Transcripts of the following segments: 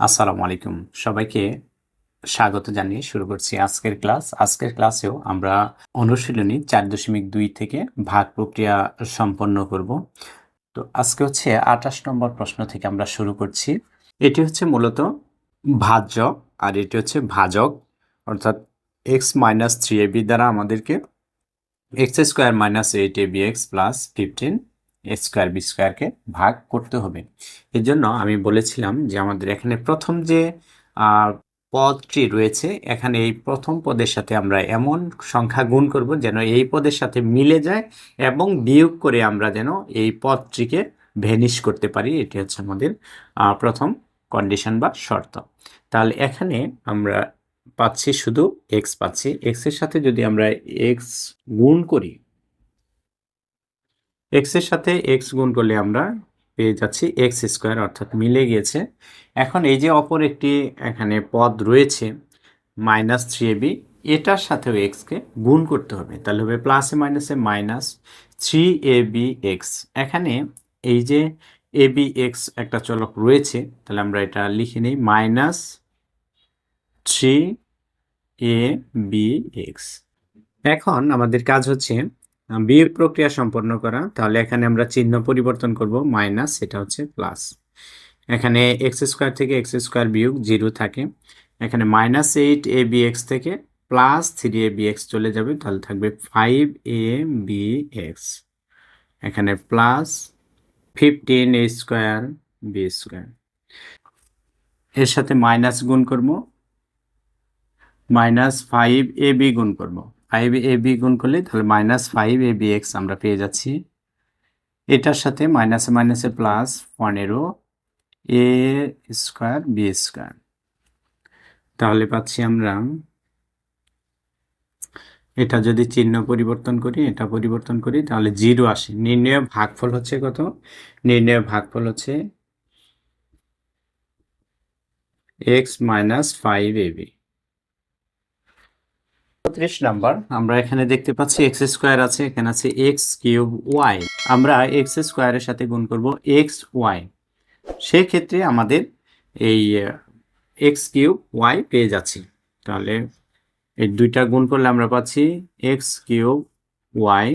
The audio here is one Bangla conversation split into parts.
আসসালামু আলাইকুম। সবাইকে স্বাগত জানিয়ে শুরু করছি আজকের ক্লাস। আজকের ক্লাসেও আমরা অনুশীলনী চার দশমিক দুই থেকে ভাগ প্রক্রিয়া সম্পন্ন করব। তো আজকে হচ্ছে আঠাশ নম্বর প্রশ্ন থেকে আমরা শুরু করছি। এটি হচ্ছে মূলত ভাজ্য আর এটি হচ্ছে ভাজক। অর্থাৎ X minus three A B দ্বারা আমাদেরকে X square minus eight A B X plus fifteen square B স্কোয়ারকে ভাগ করতে হবে। এর জন্য আমি বলেছিলাম যে আমাদের এখানে প্রথম যে পদটি রয়েছে, এখানে এই প্রথম পদের সাথে আমরা এমন সংখ্যা গুণ করব যেন এই পদের সাথে মিলে যায় এবং বিয়োগ করে আমরা যেন এই পদটিকে ভ্যানিশ করতে পারি। এটি হচ্ছে আমাদের প্রথম কন্ডিশন বা শর্ত। তাহলে এখানে আমরা পাচ্ছি শুধু এক্স পাচ্ছি। এক্সের সাথে যদি আমরা এক্স গুণ করি এক্সের সাথে এক্স গুণ করলে আমরা পেয়ে যাচ্ছি এক্স স্কোয়ার অর্থাৎ মিলে গিয়েছে। এখন এই যে অপর একটি এখানে পদ রয়েছে মাইনাস থ্রি এবি এটার সাথেও এক্সকে গুণ করতে হবে। তাহলে হবে প্লাসে মাইনাসে minus three A B X এখানে এই যে এ বি এক্স একটা চলক রয়েছে, তাহলে আমরা এটা লিখে নিই minus three A B X এখন আমাদের কাজ হচ্ছে বিয়োগ প্রক্রিয়া সম্পন্ন করা। তাহলে এখানে আমরা চিহ্ন পরিবর্তন করব, মাইনাস সেটা হচ্ছে প্লাস এখানে এক্স স্কোয়ার থেকে এক্স স্কোয়ার বিয়োগ জিরো থাকে। এখানে minus eight A B X থেকে plus three A B X চলে যাবে, তাহলে থাকবে ফাইভ এ বি এক্স এখানে plus fifteen A square B square এর সাথে মাইনাস গুণ করব। মাইনাস ফাইভ এ বি গুণ করব। ফাইভ এ বি গুণ করলে তাহলে minus five A B X আমরা পেয়ে যাচ্ছি। এটার সাথে মাইনাসে মাইনাসে প্লাস পনেরো এ স্কোয়ার বি স্কোয়ার তাহলে পাচ্ছি আমরা এটা যদি চিহ্ন পরিবর্তন করি, এটা পরিবর্তন করি, তাহলে জিরো আসে। নির্ণয় ভাগফল হচ্ছে কত? নির্ণয় ভাগফল হচ্ছে X minus five A B চৌত্রিশ নাম্বার। আমরা এখানে দেখতে পাচ্ছি এক্স স্কোয়ার আছে, এখানে আছে এক্স কিউব ওয়াই আমরা এক্স স্কোয়ারের সাথে গুণ করব এক্স ওয়াই সেক্ষেত্রে আমাদের এই এক্স কিউব ওয়াই পেয়ে যাচ্ছি। তাহলে এই দুইটা গুণ করলে আমরা পাচ্ছি এক্স কিউব ওয়াই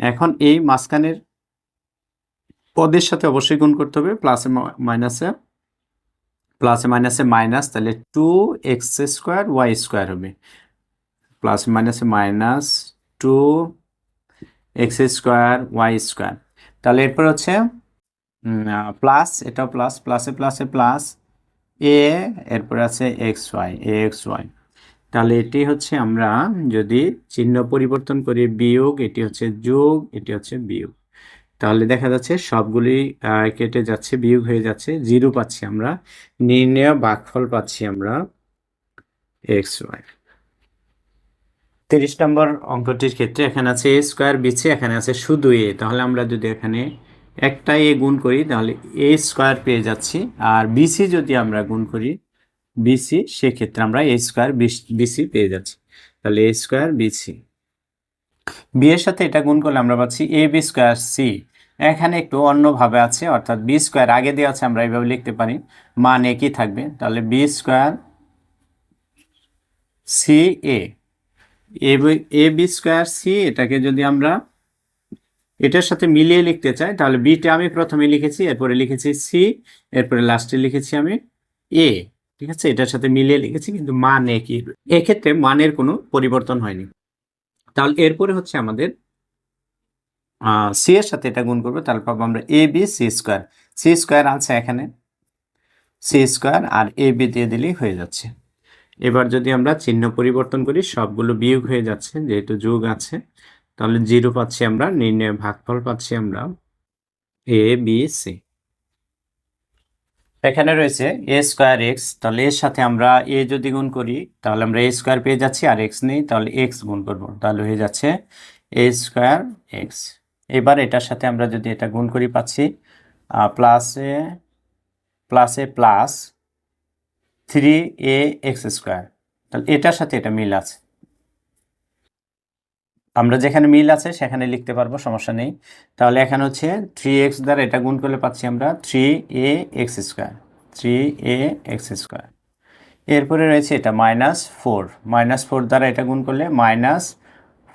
এখন এই মাঝখানের পদের সাথে অবশ্যই গুণ করতে হবে প্লাসে মাইনাসে প্লাসে মাইনাসে মাইনাস তাহলে two X square Y square হবে। প্লাস মাইনাসে minus two X square Y square তাহলে এরপর হচ্ছে প্লাস এটাও প্লাস প্লাসে প্লাসে প্লাস এ এরপর আছে X Y A X Y তাহলে এটি হচ্ছে আমরা যদি চিহ্ন পরিবর্তন করি, বিয়োগ, এটি হচ্ছে যোগ, এটি হচ্ছে বিয়োগ। তাহলে দেখা যাচ্ছে সবগুলি কেটে যাচ্ছে, বিয়োগ হয়ে যাচ্ছে জিরো পাচ্ছি আমরা, নির্ণয় ভাগফল পাচ্ছি আমরা এক্স ওয়াই তিরিশ নম্বর অঙ্কটির ক্ষেত্রে এখানে আছে এ স্কোয়ার বিছে এখানে আছে শুধু এ তাহলে আমরা যদি এখানে একটা এ গুণ করি, তাহলে এ স্কোয়ার পেয়ে যাচ্ছি। আর বিসি যদি আমরা গুণ করি বিসি সেক্ষেত্রে আমরা এ স্কোয়ার বিসি পেয়ে যাচ্ছি। তাহলে এ স্কোয়ার বিসি বি এর সাথে এটা গুণ করলে আমরা পাচ্ছি এ বি স্কোয়ার সি এখানে একটু অন্যভাবে আছে, অর্থাৎ বি স্কোয়ার আগে দেওয়া আছে, আমরা এইভাবে লিখতে পারি। মান একই থাকবে। তাহলে B square C A A B square C এটাকে যদি আমরা এটার সাথে মিলিয়ে লিখতে চাই, তাহলে বিটা আমি প্রথমে লিখেছি, এরপরে লিখেছি সি এরপরে লাস্টে লিখেছি আমি এ ঠিক আছে? এটার সাথে মিলিয়ে লিখেছি, কিন্তু মান একই। এক্ষেত্রে মানের কোনো পরিবর্তন হয়নি। তাহলে এরপরে হচ্ছে আমাদের সি এর সাথে এটা গুণ করব, তাহলে পাবো আমরা A B C square C square আছে এখানে। সি স্কোয়ার আর এ বি দিয়ে দিলেই হয়ে যাচ্ছে। এবার যদি আমরা চিহ্ন পরিবর্তন করি, সবগুলো বিয়োগ হয়ে যাচ্ছে, যেহেতু যোগ আছে, তাহলে জিরো পাচ্ছি আমরা নির্ণয় ভাগফল পাচ্ছি আমরা এ বি সি এখানে রয়েছে এ স্কোয়ার এক্স তাহলে এর সাথে আমরা এ যদি গুণ করি, তাহলে আমরা এ স্কোয়ার পেয়ে যাচ্ছি, আর এক্স নেই, তাহলে এক্স গুণ করব, তাহলে হয়ে যাচ্ছে এ স্কোয়ার এক্স এবার এটার সাথে আমরা যদি এটা গুণ করি, পাচ্ছি প্লাসে প্লাসে plus three A X square তাহলে এটার সাথে এটা মিল আছে। আমরা যেখানে মিল আছে, সেখানে লিখতে পারব, সমস্যা নেই। তাহলে এখানে হচ্ছে থ্রি এক্স দ্বারা এটা গুণ করলে পাচ্ছি আমরা three A X square three A X square এরপরে রয়েছে এটা মাইনাস ফোর মাইনাস ফোর দ্বারা এটা গুণ করলে মাইনাস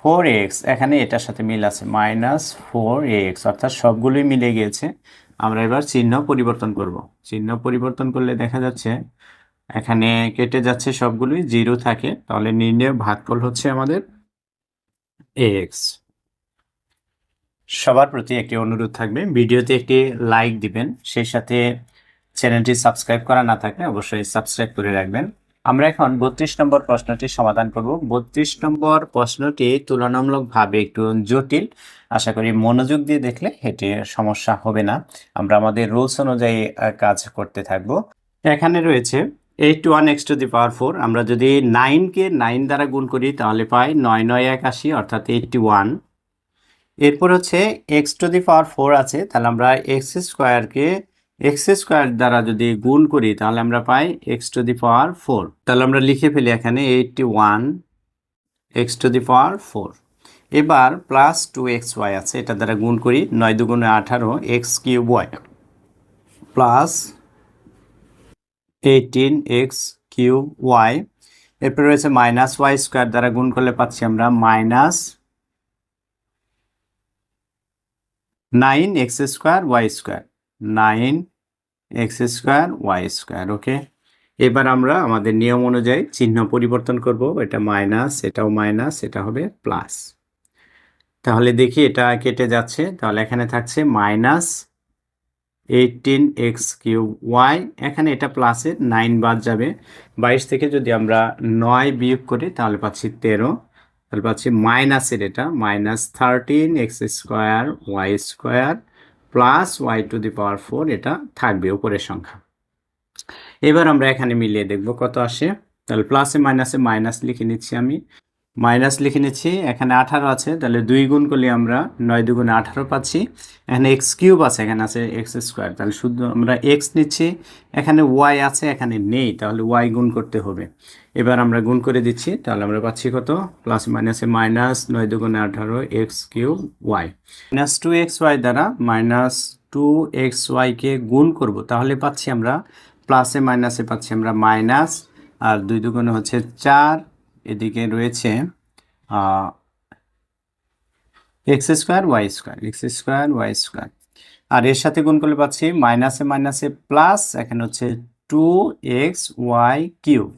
ফোর এক্স এখানে এটার সাথে মিল আছে মাইনাস ফোর এক্স অর্থাৎ সবগুলোই মিলে গিয়েছে। আমরা এবার চিহ্ন পরিবর্তন করব। চিহ্ন পরিবর্তন করলে দেখা যাচ্ছে এখানে কেটে যাচ্ছে সবগুলোই, জিরো থাকে। তাহলে নির্ণয় ভাগফল হচ্ছে আমাদের এক্স সবার প্রতি একটি অনুরোধ থাকবে, ভিডিওতে একটি লাইক দিবেন। সেই সাথে চ্যানেলটি সাবস্ক্রাইব করা না থাকলে অবশ্যই সাবস্ক্রাইব করে রাখবেন। আমরা এখন বত্রিশ নম্বর প্রশ্নটি সমাধান করব। বত্রিশ নম্বর প্রশ্নটি তুলনামূলকভাবে একটু জটিল। আশা করি মনোযোগ দিয়ে দেখলে এটি সমস্যা হবে না। আমরা আমাদের রুলস অনুযায়ী কাজ করতে থাকব। এখানে রয়েছে eight one X to the power four, আমরা যদি নাইনকে নাইন দ্বারা গুণ করি, তাহলে পাই নয় নয় এক আশি, অর্থাৎ এইটটি ওয়ান। এরপর হচ্ছে X to the power four আছে, তাহলে আমরা এক্স স্কোয়ারকে এক্স স্কোয়ার দ্বারা যদি গুণ করি, তাহলে আমরা পাই X to the power four তাহলে আমরা লিখে ফেলি এখানে eighty one X to the power four এবার প্লাস টু এক্স ওয়াই আছে, এটা দ্বারা গুণ করি, নয় দুগুণে আঠারো X cube Y plus eighteen X cube Y এরপর রয়েছে মাইনাস ওয়াই স্কোয়ার দ্বারা গুণ করলে পাচ্ছি আমরা minus nine X square Y square nine X square Y square okay এবার আমরা আমাদের নিয়ম অনুযায়ী চিহ্ন পরিবর্তন করব। এটা মাইনাস এটাও মাইনাস এটা হবে প্লাস তাহলে দেখি এটা কেটে যাচ্ছে। তাহলে এখানে থাকছে minus eighteen X cube Y এখানে এটা প্লাসের নাইন বাদ যাবে। বাইশ থেকে যদি আমরা নয় বিয়োগ করি, তাহলে পাচ্ছি তেরো। তাহলে পাচ্ছি মাইনাসের এটা minus thirteen X square Y square plus Y to the power four এটা থাকবে উপরের সংখ্যা। এবার আমরা এখানে মিলিয়ে দেখব কত আসে। তাহলে প্লাসে মাইনাসে মাইনাস লিখে নিচ্ছি আমি। মাইনাস লিখে নিচ্ছি, এখানে আঠারো আছে, তাহলে দুই গুণ করলে আমরা নয় দুগুণে আঠারো পাচ্ছি। এখানে এক্স কিউব আছে, এখানে আছে এক্স স্কোয়ার তাহলে শুধু আমরা এক্স নিচ্ছি, এখানে ওয়াই আছে, এখানে নেই, তাহলে ওয়াই গুণ করতে হবে। এবার আমরা গুণ করে দিচ্ছি, তাহলে আমরা পাচ্ছি কত? প্লাস মাইনাসে মাইনাস নয় দুগুণে আঠারো X cube Y minus two X Y দ্বারা মাইনাস টু এক্স ওয়াইকে গুণ করব, তাহলে পাচ্ছি আমরা প্লাসে মাইনাসে পাচ্ছি আমরা মাইনাস আর দুই দুগুণে হচ্ছে চার এদিকে রয়েছে X square Y square X square Y square আর এর সাথে গুণ করলে পাচ্ছি মাইনাসে মাইনাসে প্লাস এখানে হচ্ছে টু এক্স ওয়াই কিউব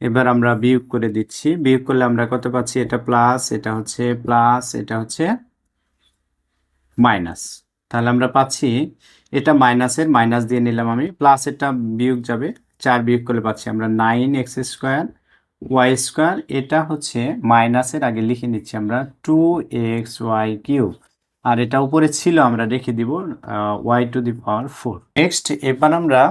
এবার আমরা বিয়োগ করে দিচ্ছি। বিয়োগ করলে আমরা কত পাচ্ছি? এটা প্লাস এটা হচ্ছে প্লাস এটা হচ্ছে মাইনাস তাহলে আমরা পাচ্ছি, এটা মাইনাসের মাইনাস দিয়ে নিলাম আমি। প্লাস এটা বিয়োগ যাবে। চার বিয়োগ করলে পাচ্ছি আমরা nine X square Y square, এটা হচ্ছে মাইনাসের আগে লিখে নিচ্ছি আমরা টু এক্স ওয়াই কিউব আর এটা উপরে ছিল আমরা রেখে দিব Y to the power four next এবার আমরা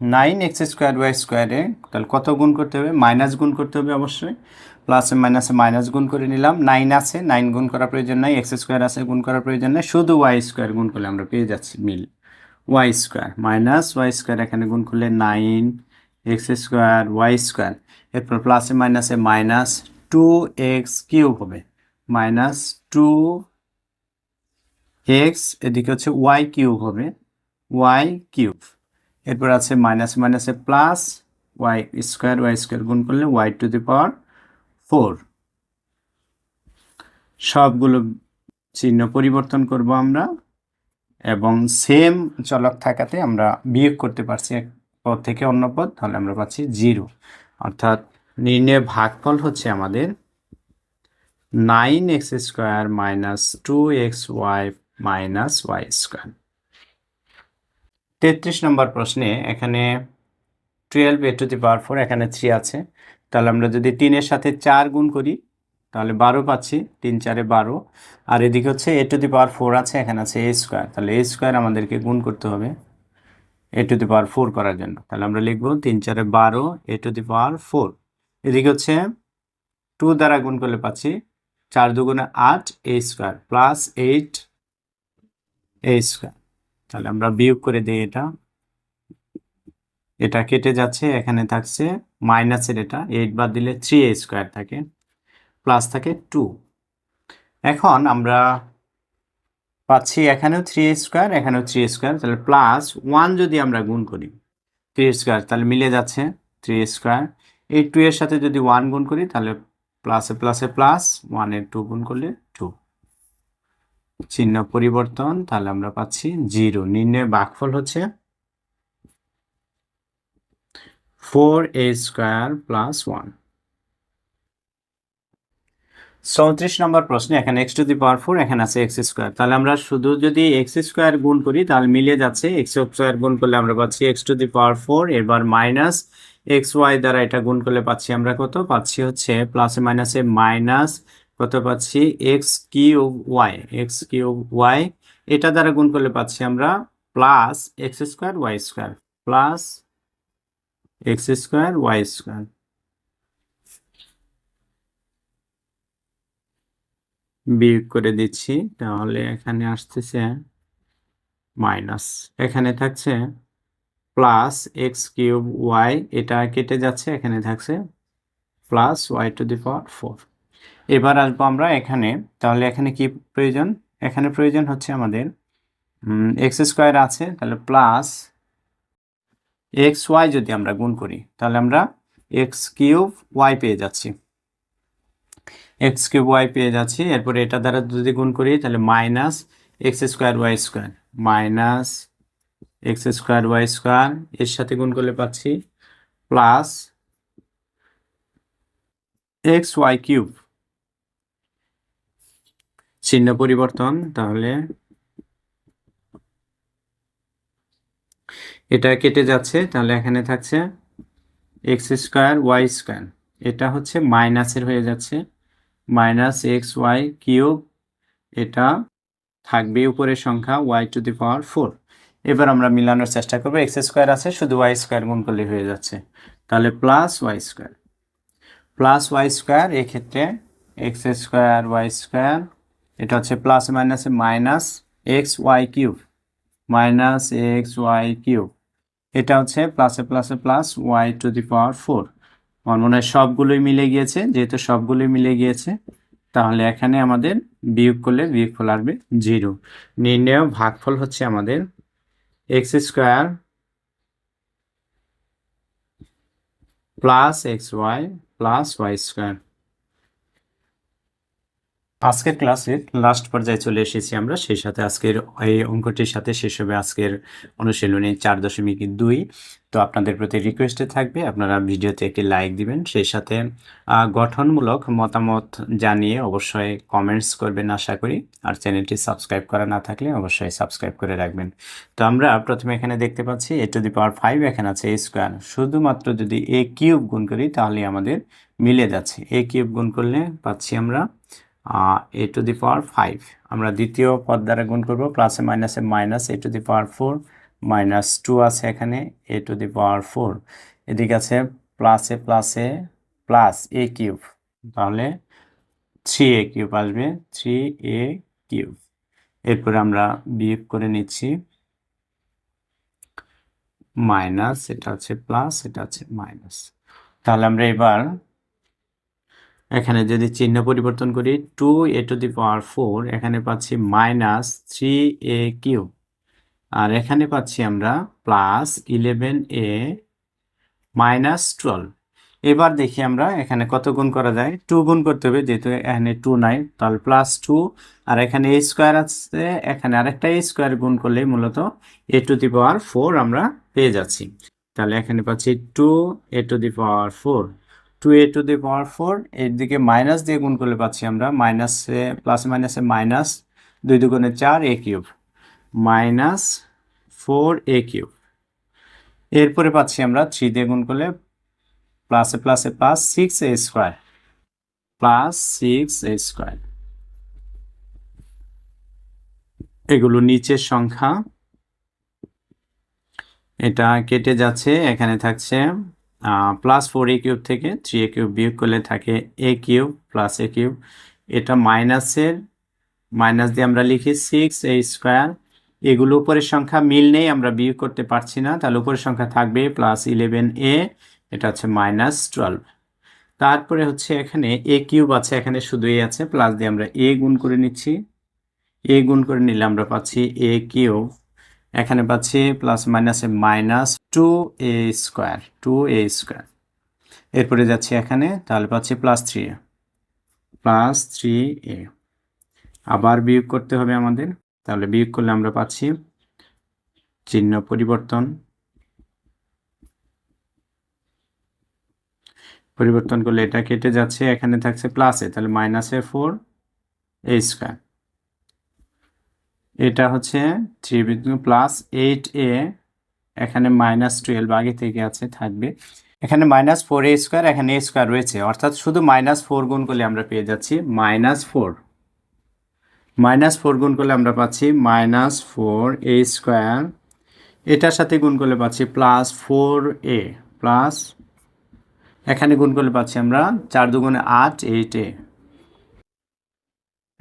নাইন এক্স স্কোয়ার ওয়াই স্কোয়ারে তাহলে কত গুণ করতে হবে? মাইনাস গুণ করতে হবে অবশ্যই। প্লাসে মাইনাসে মাইনাস গুণ করে নিলাম। নাইন আছে নাইন গুণ করার প্রয়োজন নাই এক্স স্কোয়ার আছে, গুণ করার প্রয়োজন নেই। শুধু ওয়াই স্কোয়ার গুণ করলে আমরা পেয়ে যাচ্ছি মিল। Y square minus Y square এখানে গুণ করলে nine X square Y square এরপর প্লাসে মাইনাসে মাইনাস টু এক্স কিউব হবে। মাইনাস টু এক্স এদিকে হচ্ছে ওয়াই কিউব হবে। ওয়াই কিউব এরপর আছে মাইনাস মাইনাসে plus Y square Y square গুণ করলে Y to the power four সবগুলো চিহ্ন পরিবর্তন করব আমরা এবং সেম চলক থাকাতে আমরা বিয়োগ করতে পারছি এক পদ থেকে অন্য পদ, তাহলে আমরা পাচ্ছি জিরো অর্থাৎ নির্ণয় ভাগফল হচ্ছে আমাদের nine X square minus two X Y minus Y square তেত্রিশ নম্বর প্রশ্নে এখানে twelve A to the power four এখানে থ্রি আছে। তাহলে আমরা যদি তিনের সাথে চার গুণ করি, তাহলে বারো পাচ্ছি, তিন চারে বারো। আর এদিকে হচ্ছে এ টু দি পাওয়ার ফোর আছে, এখানে আছে এ স্কোয়ার তাহলে এ স্কোয়ার আমাদেরকে গুণ করতে হবে। এ টু দি পাওয়ার ফোর করার জন্য। তাহলে আমরা লিখব তিন চারে বারো এ টু দি পাওয়ার ফোর এদিকে হচ্ছে টু দ্বারা গুণ করলে পাচ্ছি চার দুগুণে আট A square plus eight A square তাহলে আমরা বিয়োগ করে দিই এটা। এটা কেটে যাচ্ছে, এখানে থাকছে মাইনাসের এটা। এইট বাদ দিলে থ্রি এ স্কোয়ার থাকে প্লাস থাকে টু এখন আমরা পাচ্ছি এখানেও থ্রি স্কোয়ার এখানেও থ্রি স্কোয়ার তাহলে প্লাস ওয়ান যদি আমরা গুণ করি থ্রি স্কোয়ার তাহলে মিলে যাচ্ছে থ্রি স্কোয়ার এই টু এর সাথে যদি ওয়ান গুণ করি, তাহলে প্লাসে প্লাসে প্লাস ওয়ানের টু গুণ করলে টু চিহ্ন পরিবর্তন, তাহলে আমরা পাচ্ছি জিরো নির্ণয় বাঘফল হচ্ছে four A square plus one চৌত্রিশ নম্বর প্রশ্নে, এখানে X to the power four এখানে আছে এক্স স্কোয়ার তাহলে আমরা শুধু যদি এক্স স্কোয়ার গুণ করি, তাহলে মিলে যাচ্ছে এক্স স্কোয়ার গুণ করলে আমরা পাচ্ছি X to the power four এবার মাইনাস এক্স ওয়াই দ্বারা এটা গুণ করলে পাচ্ছি আমরা কত? পাচ্ছি হচ্ছে প্লাসে মাইনাসে মাইনাস কত পাচ্ছি? X cube Y X cube Y এটা দ্বারা গুণ করলে পাচ্ছি আমরা plus X square Y square plus X square Y square বিয়োগ করে দিচ্ছি, তাহলে এখানে আসতেছে মাইনাস। এখানে থাকছে প্লাস এক্স কিউব ওয়াই, এটা কেটে যাচ্ছে, এখানে থাকছে plus Y to the power four. এবার আসব আমরা এখানে, তাহলে এখানে কি প্রয়োজন? এখানে প্রয়োজন হচ্ছে আমাদের এক্স স্কোয়ার আছে, তাহলে প্লাস এক্স ওয়াই যদি আমরা গুণ করি, তাহলে আমরা এক্স কিউব ওয়াই পেয়ে যাচ্ছি। এক্স কিউব ওয়াই পেয়ে যাচ্ছি, এরপরে এটা দ্বারা যদি গুণ করি, তাহলে minus X square Y square minus X square Y square এর সাথে গুণ করলে পাচ্ছি প্লাস এক্স ওয়াই কিউব চিহ্ন পরিবর্তন, তাহলে এটা কেটে যাচ্ছে, তাহলে এখানে থাকছে এক্স স্কোয়ার ওয়াই স্কোয়ার এটা হচ্ছে মাইনাসের হয়ে যাচ্ছে। মাইনাস এক্স ওয়াই কিউব, এটা থাকবে উপরের সংখ্যা Y to the power four এবার আমরা মিলানোর চেষ্টা করব এক্স স্কোয়ার আছে, শুধু ওয়াই স্কোয়ার গুণ করলে হয়ে যাচ্ছে। তাহলে plus Y square plus Y square এক্ষেত্রে এক্স স্কোয়ার ওয়াই স্কোয়ার এটা হচ্ছে প্লাস মাইনাসে minus X Y cube. Minus X Y cube. এটা হচ্ছে প্লাসে প্লাসে plus Y to the power four আমার মনে হয় সবগুলোই মিলে গিয়েছে। যেহেতু সবগুলোই মিলে গিয়েছে, তাহলে এখানে আমাদের বিয়োগ করলে বিয়োগফল আসবে জিরো। নির্ণয় ভাগফল হচ্ছে আমাদের X square plus X Y plus Y square আজকের ক্লাসের লাস্ট পর্যায়ে চলে এসেছি আমরা। সেই সাথে আজকের এই অঙ্কটির সাথে শেষ হবে আজকের অনুশীলনী চার দশমিক দুই। তো আপনাদের প্রতি রিকোয়েস্টে থাকবে, আপনারা ভিডিওতে একটি লাইক দিবেন। সেই সাথে গঠনমূলক মতামত জানিয়ে অবশ্যই কমেন্টস করবেন আশা করি। আর চ্যানেলটি সাবস্ক্রাইব করা না থাকলে অবশ্যই সাবস্ক্রাইব করে রাখবেন। তো আমরা প্রথমে এখানে দেখতে পাচ্ছি এ টু দি পাওয়ার ফাইভ এখানে আছে এ স্কোয়ার শুধুমাত্র যদি এ কিউব গুণ করি তাহলে আমাদের মিলে যাচ্ছে। এ কিউব গুণ করলে পাচ্ছি আমরা এ টু দি পাওয়ার ফাইভ আমরা দ্বিতীয় পদ দ্বারা গুণ করব প্লাসে মাইনাসে minus A to the power four minus two আছে এখানে এ টু দি পাওয়ার ফোর এদিকে আছে প্লাসে প্লাসে প্লাস এ কিউব তাহলে থ্রি এ কিউব আসবে থ্রি এ কিউব এরপরে আমরা বিয়োগ করে নিচ্ছি। মাইনাস এটা হচ্ছে প্লাস এটা হচ্ছে মাইনাস তাহলে আমরা এবার এখানে যদি চিহ্ন পরিবর্তন করি two A to the power four এখানে পাচ্ছি মাইনাস থ্রি এ কিউ আর এখানে পাচ্ছি আমরা plus eleven A minus twelve এবার দেখি আমরা এখানে কত গুণ করা যায়? টু গুণ করতে হবে, যেহেতু এখানে টু নাই, তাহলে প্লাস টু আর এখানে এ স্কোয়ার আছে, এখানে আরেকটা এ স্কোয়ার গুণ করলে মূলত এ টু দি পাওয়ার ফোর আমরা পেয়ে যাচ্ছি। তাহলে এখানে পাচ্ছি two A to the power four two A to the power four এর দিকে মাইনাস দিয়ে গুণ করলে পাচ্ছি আমরা মাইনাসে প্লাসে মাইনাসে মাইনাস দুই দুগুণে চার A cube minus four A cube এরপরে পাচ্ছি আমরা থ্রি দিয়ে গুণ করলে প্লাসে প্লাসে plus six A square plus six A square এগুলো নিচের সংখ্যা। এটা কেটে যাচ্ছে, এখানে থাকছে প্লাস ফোর এ কিউব থেকে থ্রি এ কিউব বিয়োগ করলে থাকে A cube plus A cube এটা মাইনাসের মাইনাস দিয়ে আমরা লিখি সিক্স এ স্কোয়ার এগুলো উপরের সংখ্যা মিল নেই, আমরা বিয়োগ করতে পারছি না। তাহলে উপরের সংখ্যা থাকবে প্লাস ইলেভেন এ এটা হচ্ছে মাইনাস টুয়েলভ তারপরে হচ্ছে এখানে এ কিউব আছে, এখানে শুধু এ আছে প্লাস দিয়ে আমরা এ গুণ করে নিচ্ছি। এ গুণ করে নিলে আমরা পাচ্ছি এ কিউব এখানে পাচ্ছি প্লাস মাইনাসে minus two A square two A square এরপরে যাচ্ছি এখানে, তাহলে পাচ্ছি plus three A plus three A আবার বিয়োগ করতে হবে আমাদের, তাহলে বিয়োগ করলে আমরা পাচ্ছি চিহ্ন পরিবর্তন। পরিবর্তন করলে এটা কেটে যাচ্ছে, এখানে থাকছে প্লাসে তাহলে মাইনাসে ফোর এ স্কোয়ার এটা হচ্ছে থ্রি প্লাস এইট এ এখানে মাইনাস টুয়েলভ আগে থেকে আছে, থাকবে। এখানে মাইনাস ফোর এ স্কোয়ার এখানে এ স্কোয়ার রয়েছে। অর্থাৎ শুধু মাইনাস ফোর গুণ করলে আমরা পেয়ে যাচ্ছি মাইনাস ফোর মাইনাস ফোর গুণ করলে আমরা পাচ্ছি মাইনাস ফোর এ স্কোয়ার এটার সাথে গুণ করলে পাচ্ছি প্লাস ফোর এ প্লাস এখানে গুণ করলে পাচ্ছি আমরা চার দুগুণে আট এইট এ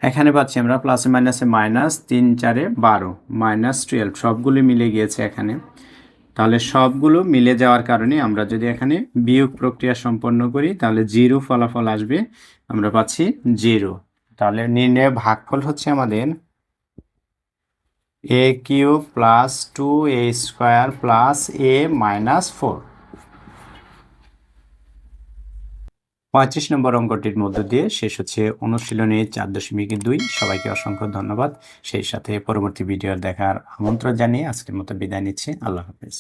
এখানে পাচ্ছি আমরা প্লাসে মাইনাসে মাইনাস তিন, চারে বারো। মাইনাস টুয়েলভ সবগুলো মিলে গিয়েছে এখানে। তাহলে সবগুলো মিলে যাওয়ার কারণে আমরা যদি এখানে বিয়োগ প্রক্রিয়া সম্পন্ন করি, তাহলে জিরো ফলাফল আসবে। আমরা পাচ্ছি জিরো তাহলে নির্ণয় ভাগফল হচ্ছে আমাদের A cube plus two A square plus A minus four পঁয়ত্রিশ নম্বর অঙ্কটির মধ্য দিয়ে শেষ হচ্ছে অনুশীলনে চার দশমিক দুই। সবাইকে অসংখ্য ধন্যবাদ। সেই সাথে পরবর্তী ভিডিও দেখার আমন্ত্রণ জানিয়ে আজকের মতো বিদায় নিচ্ছি। আল্লাহ হাফেজ।